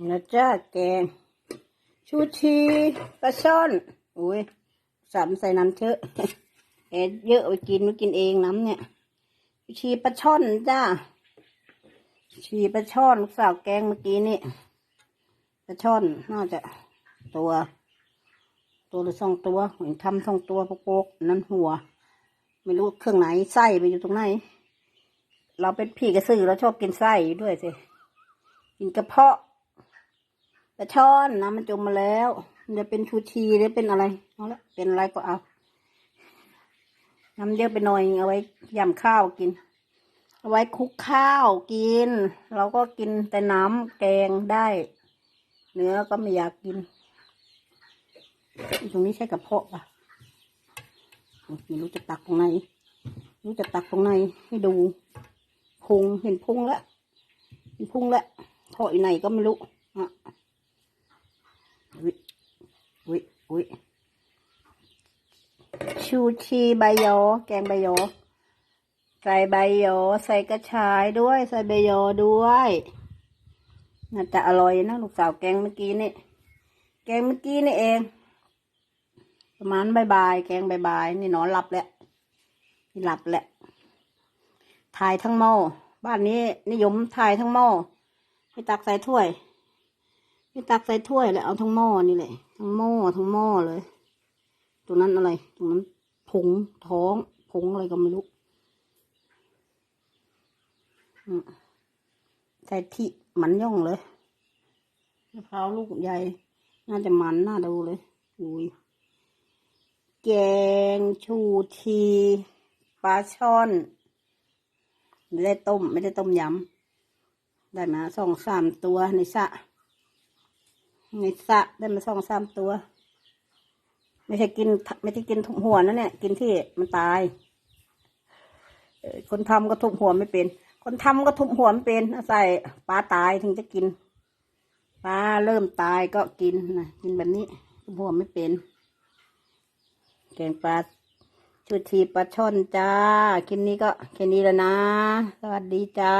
นะจ้าแกง ชูชีปลาช่อนอุ้ยสามใส่น้ำเชอะเอ็ดเยอะไปกินไม่กินเองน้ำเนี่ย ชูชีปลาช่อนจ้าชีปลาช่อนลูกสาวแกงเมื่อกี้นี่ปลาช่อนน่าจะตัว ตัวหรือสองตัวเหมือนทำสองตัวโปกๆนั่นหัว ไม่รู้เครื่องไหนไส้ไปอยู่ตรงไหน เราเป็นพี่กระสือเราชอบกินไส้ด้วยสิกินกระเพาะ กระช่อนนะมันจมมาแล้ว มันจะเป็นชูชีหรือเป็นอะไรเอาละเป็นอะไรก็เอาน้ำเยอะไปหน่อยเอาไว้ยำข้าวกิน เอาไว้คลุกข้าวกิน เราก็กินแต่น้ำแกงได้ เนื้อก็ไม่อยากกิน ตรงนี้ใช่กระเพาะปะไม่รู้จะตักตรงไหนรู้จะตักตรงไหนให้ดูพุงเห็นพุงแล้วเห็นพุงแล้วท่ออยู่ไหนก็ไม่รู้อะ อุ้ยอุ้ยอุ้ยชูชีใบยอ แกงใบยอ ใส่ใบยอ ใส่กระชายด้วย ใส่ใบยอด้วยน่าจะอร่อยนะลูกสาวแกงเมื่อกี้นี่ แกงเมื่อกี้นี่เอง ประมาณบายๆแกงบายๆนี่นอนหลับแล้วนี่หลับแหละถ่ายทั้งหม้อบ้านนี้นิยมถ่ายทั้งหม้อไม่ตักใส่ถ้วย ไม่ตักใส่ถ้วยแล้วเอาทั้งหม้อนี่เลยทั้งหม้อทั้งหม้อเลย ตรงนั้นอะไร ตรงนั้นผงท้องผงอะไรก็ไม่รู้ใส่ที่มันย่องเลยมะพร้าวลูกใหญ่ น่าจะมันน่าดูเลยอุ้ยแกงชูทีปลาช่อน ไม่ได้ต้ม ไม่ได้ต้มยำได้มาสองสามตัวในสระ ในสระได้มาสองสามตัว ไม่ใช่กิน ไม่ใช่กินทุบหัวนะเนี่ยกินที่มันตายคนทำก็ทุบหัวไม่เป็น คนทำก็ทุบหัวไม่เป็นอาศัยปลาตายถึงจะกินปลาเริ่มตายก็กินนะกินแบบนี้ทุบหัวไม่เป็นแกงปลาชุดทีปลาช่อนจ้าคลิปนี้ก็แค่นี้แล้วนะ สวัสดีจ้า